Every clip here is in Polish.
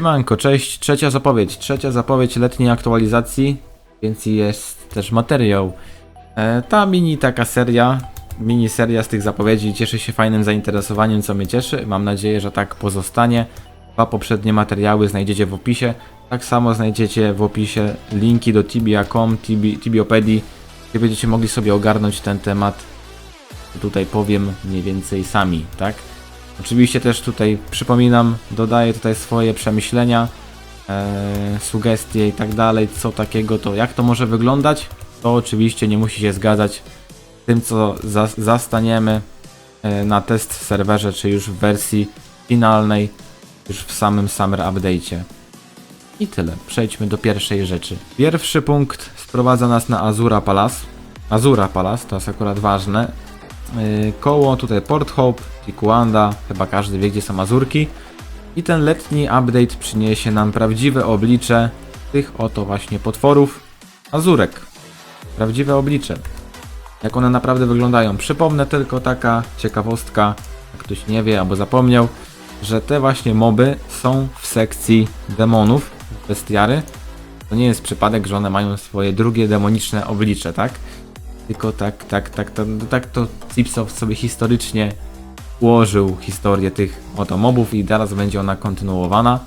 Siemanko, cześć. Trzecia zapowiedź. Trzecia zapowiedź letniej aktualizacji, więc jest też materiał. E, ta mini taka seria, mini seria z tych zapowiedzi cieszy się fajnym zainteresowaniem, co mnie cieszy. Mam nadzieję, że tak pozostanie. Dwa poprzednie materiały znajdziecie w opisie. Tak samo znajdziecie w opisie linki do tibia.com, tibi, tibiopedii, gdzie będziecie mogli sobie ogarnąć ten temat. Tutaj powiem mniej więcej sami, tak? Oczywiście też tutaj przypominam, dodaję tutaj swoje przemyślenia, e, sugestie i tak dalej, co takiego, to jak to może wyglądać. To oczywiście nie musi się zgadzać z tym, co za, zastaniemy e, na test serwerze, czy już w wersji finalnej, już w samym Summer Update'cie. I tyle. Przejdźmy do pierwszej rzeczy. Pierwszy punkt sprowadza nas na Azura Palace. Azura Palace, to jest akurat ważne. Yy, koło tutaj Port Hope, Tikuanda, chyba każdy wie gdzie są Azurki. I ten letni update przyniesie nam prawdziwe oblicze tych oto właśnie potworów Azurek. Prawdziwe oblicze. Jak one naprawdę wyglądają. Przypomnę tylko taka ciekawostka, jak ktoś nie wie albo zapomniał, że te właśnie moby są w sekcji demonów, bestiary. To nie jest przypadek, że one mają swoje drugie demoniczne oblicze, tak? Tylko tak, tak, tak, to, tak to Cipsoft sobie historycznie ułożył historię tych oto mobów i teraz będzie ona kontynuowana.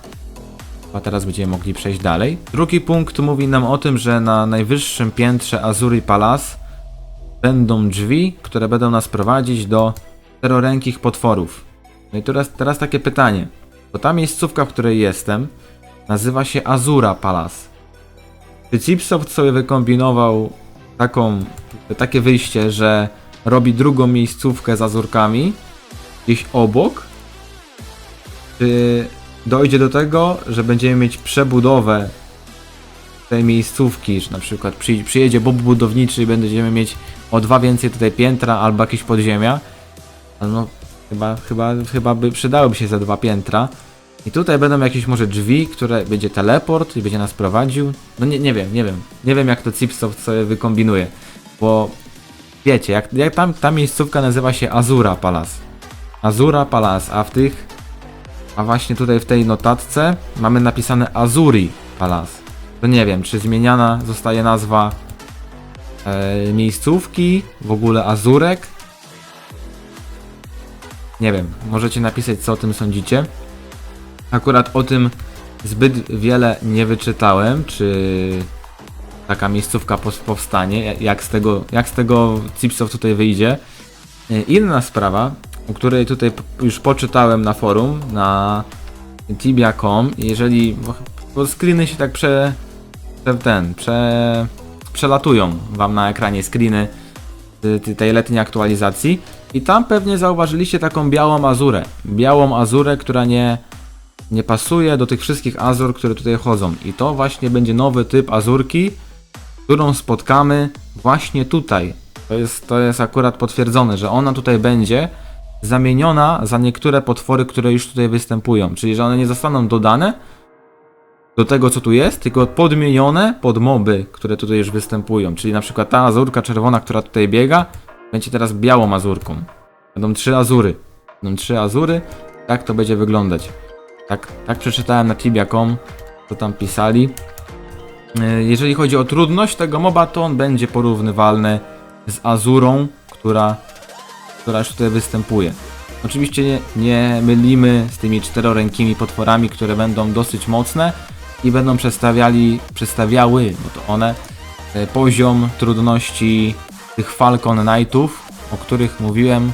A teraz będziemy mogli przejść dalej. Drugi punkt mówi nam o tym, że na najwyższym piętrze Azuri Palace będą drzwi, które będą nas prowadzić do czterorękich potworów. No i teraz, teraz takie pytanie. Bo ta miejscówka, w której jestem, nazywa się Azura Palace. Czy Chipsoft sobie wykombinował taką, takie wyjście, że robi drugą miejscówkę z Azurkami gdzieś obok? Czy dojdzie do tego, że będziemy mieć przebudowę tej miejscówki, że na przykład przyj- przyjedzie bob budowniczy i będziemy mieć o dwa więcej tutaj piętra albo jakieś podziemia? No, chyba, chyba, chyba by przydałyby się za dwa piętra. I tutaj będą jakieś może drzwi, które będzie teleport i będzie nas prowadził. No nie, nie wiem, nie wiem. Nie wiem jak to Cipsoft sobie wykombinuje. Bo wiecie, jak, jak tam ta miejscówka nazywa się Azura Palace. Azura Palace, a w tych a właśnie tutaj w tej notatce mamy napisane Azuri Palace. To nie wiem, czy zmieniana zostaje nazwa e, miejscówki, w ogóle Azurek. Nie wiem, możecie napisać co o tym sądzicie. Akurat o tym zbyt wiele nie wyczytałem, czy taka miejscówka powstanie, jak z tego, jak z tego Cipsoft tutaj wyjdzie. E, Inna sprawa, o której tutaj już poczytałem na forum, na tibia.com, jeżeli, bo, screeny się tak prze, ten, prze, przelatują wam na ekranie screeny tej letniej aktualizacji i tam pewnie zauważyliście taką białą azurę. Białą azurę, która nie, nie pasuje do tych wszystkich azur, które tutaj chodzą. I to właśnie będzie nowy typ azurki, którą spotkamy właśnie tutaj. To jest, to jest akurat potwierdzone, że ona tutaj będzie zamieniona za niektóre potwory, które już tutaj występują. Czyli, że one nie zostaną dodane do tego, co tu jest, tylko podmienione pod moby, które tutaj już występują. Czyli na przykład ta azurka czerwona, która tutaj biega, będzie teraz białą azurką. Będą trzy azury. Będą trzy azury. Tak to będzie wyglądać. Tak, tak przeczytałem na tibia.com, co tam pisali. E, Jeżeli chodzi o trudność tego moba, to on będzie porównywalny z Azurą, która, która już tutaj występuje. Oczywiście nie, nie mylimy z tymi czterorękimi potworami, które będą dosyć mocne i będą przedstawiali, przedstawiały, bo to one, e, poziom trudności tych Falcon Knightów, o których mówiłem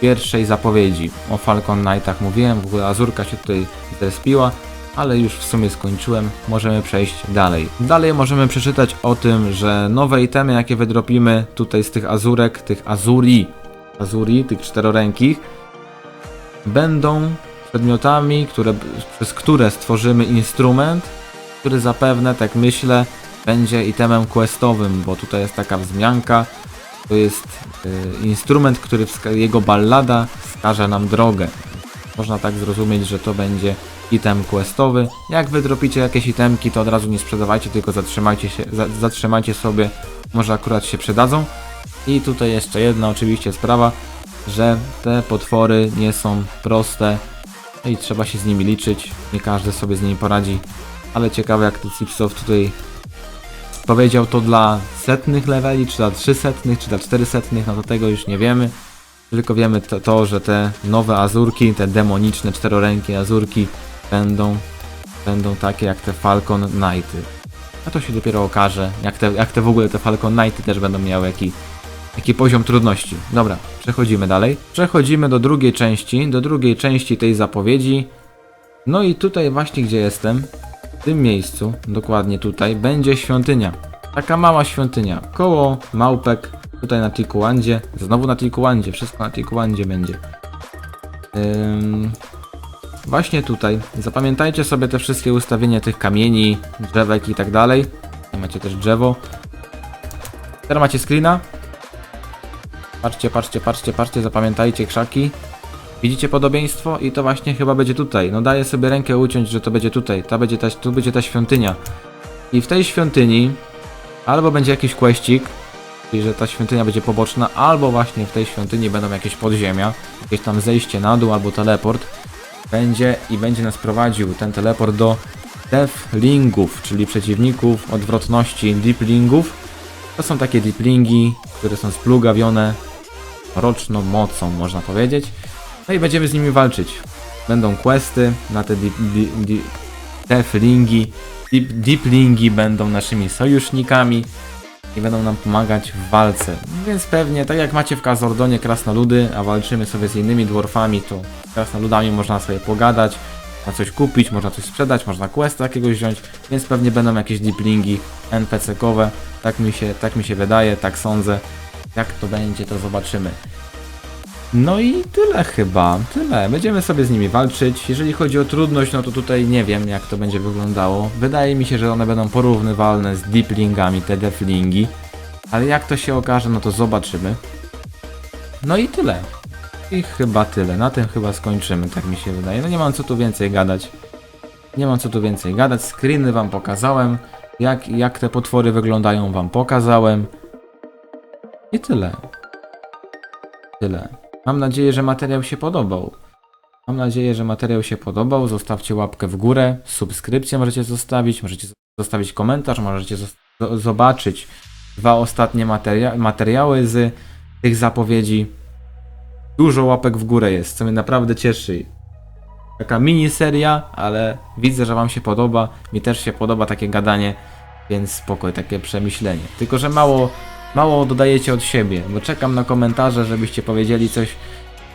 pierwszej zapowiedzi. O Falcon Knightach mówiłem, w ogóle Azurka się tutaj zrespiła, ale już w sumie skończyłem, możemy przejść dalej. Dalej możemy przeczytać o tym, że nowe itemy, jakie wydropimy tutaj z tych Azurek, tych Azuri, Azuri, tych czterorękich, będą przedmiotami, które, przez które stworzymy instrument, który zapewne, tak myślę, będzie itemem questowym, bo tutaj jest taka wzmianka, to jest y, instrument, który jego ballada wskaże nam drogę. Można tak zrozumieć, że to będzie item questowy. Jak wydropicie jakieś itemki, to od razu nie sprzedawajcie, tylko zatrzymajcie się, za, zatrzymajcie sobie, może akurat się przydadzą. I tutaj jeszcze jedna oczywiście sprawa, że te potwory nie są proste. I trzeba się z nimi liczyć. Nie każdy sobie z nimi poradzi. Ale ciekawe jak to Cipsoft tutaj powiedział to dla setnych leveli, czy dla 300, czy dla 400, no to tego już nie wiemy. Tylko wiemy to, to, że te nowe azurki, te demoniczne czterorękie azurki będą, będą takie jak te Falcon Knighty. A to się dopiero okaże, jak te, jak te w ogóle te Falcon Knighty też będą miały jaki, jaki poziom trudności. Dobra, przechodzimy dalej. Przechodzimy do drugiej części, do drugiej części tej zapowiedzi. No i tutaj właśnie gdzie jestem, w tym miejscu, dokładnie tutaj, będzie świątynia. Taka mała świątynia, koło małpek, tutaj na Tikuandzie, znowu na Tikuandzie, wszystko na Tikuandzie będzie. Ym, właśnie tutaj, zapamiętajcie sobie te wszystkie ustawienia tych kamieni, drzewek i tak dalej. Macie też drzewo. Teraz macie screena. Patrzcie, patrzcie, patrzcie, patrzcie, zapamiętajcie krzaki. Widzicie podobieństwo? I to właśnie chyba będzie tutaj. No daję sobie rękę uciąć, że to będzie tutaj. Ta będzie ta, tu będzie ta świątynia. I w tej świątyni albo będzie jakiś kłeścik, czyli że ta świątynia będzie poboczna, albo właśnie w tej świątyni będą jakieś podziemia, jakieś tam zejście na dół albo teleport. Będzie i będzie nas prowadził ten teleport do Deathlingów, czyli przeciwników odwrotności Deeplingów. To są takie Deeplingi, które są splugawione roczną mocą, można powiedzieć. No i będziemy z nimi walczyć. Będą questy na te deep, deep, deep, deathlingi. Deep, deeplingi będą naszymi sojusznikami i będą nam pomagać w walce. Więc pewnie, tak jak macie w Kazordonie krasnoludy, a walczymy sobie z innymi dwarfami, to krasnoludami można sobie pogadać, można coś kupić, można coś sprzedać, można questa jakiegoś wziąć, więc pewnie będą jakieś deeplingi NPC-kowe. Tak mi się, tak mi się wydaje, tak sądzę. Jak to będzie, to zobaczymy. No i tyle chyba, tyle. Będziemy sobie z nimi walczyć. Jeżeli chodzi o trudność, no to tutaj nie wiem jak to będzie wyglądało. Wydaje mi się, że one będą porównywalne z deeplingami, te deathlingi. Ale jak to się okaże, no to zobaczymy. No i tyle. I chyba tyle. Na tym chyba skończymy, tak mi się wydaje. No nie mam co tu więcej gadać. Nie mam co tu więcej gadać. Screeny wam pokazałem. Jak, jak te potwory wyglądają wam pokazałem. I tyle. Tyle. Mam nadzieję, że materiał się podobał. Mam nadzieję, że materiał się podobał. Zostawcie łapkę w górę, subskrypcję możecie zostawić, możecie zostawić komentarz, możecie zobaczyć dwa ostatnie materia- materiały z tych zapowiedzi. Dużo łapek w górę jest, co mnie naprawdę cieszy. Taka miniseria, ale widzę, że Wam się podoba. Mi też się podoba takie gadanie, więc spokoj, takie przemyślenie. Tylko, że mało, mało dodajecie od siebie, bo czekam na komentarze, żebyście powiedzieli coś,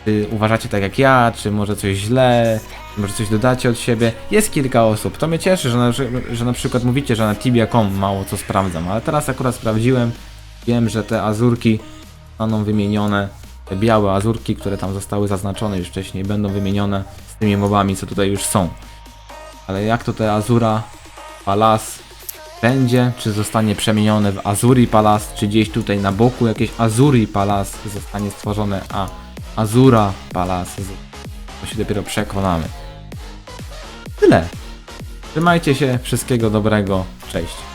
czy uważacie tak jak ja, czy może coś źle, czy może coś dodacie od siebie. Jest kilka osób, to mnie cieszy, że na, że, na przykład mówicie, że na tibia.com mało co sprawdzam, ale teraz akurat sprawdziłem, wiem, że te azurki zostaną wymienione, te białe azurki, które tam zostały zaznaczone już wcześniej, będą wymienione z tymi mobami, co tutaj już są. Ale jak to te Azura Palace będzie, czy zostanie przemienione w Azuri Palace, czy gdzieś tutaj na boku jakieś Azuri Palace zostanie stworzone, a Azura Palace, to się dopiero przekonamy. Tyle. Trzymajcie się, wszystkiego dobrego, cześć.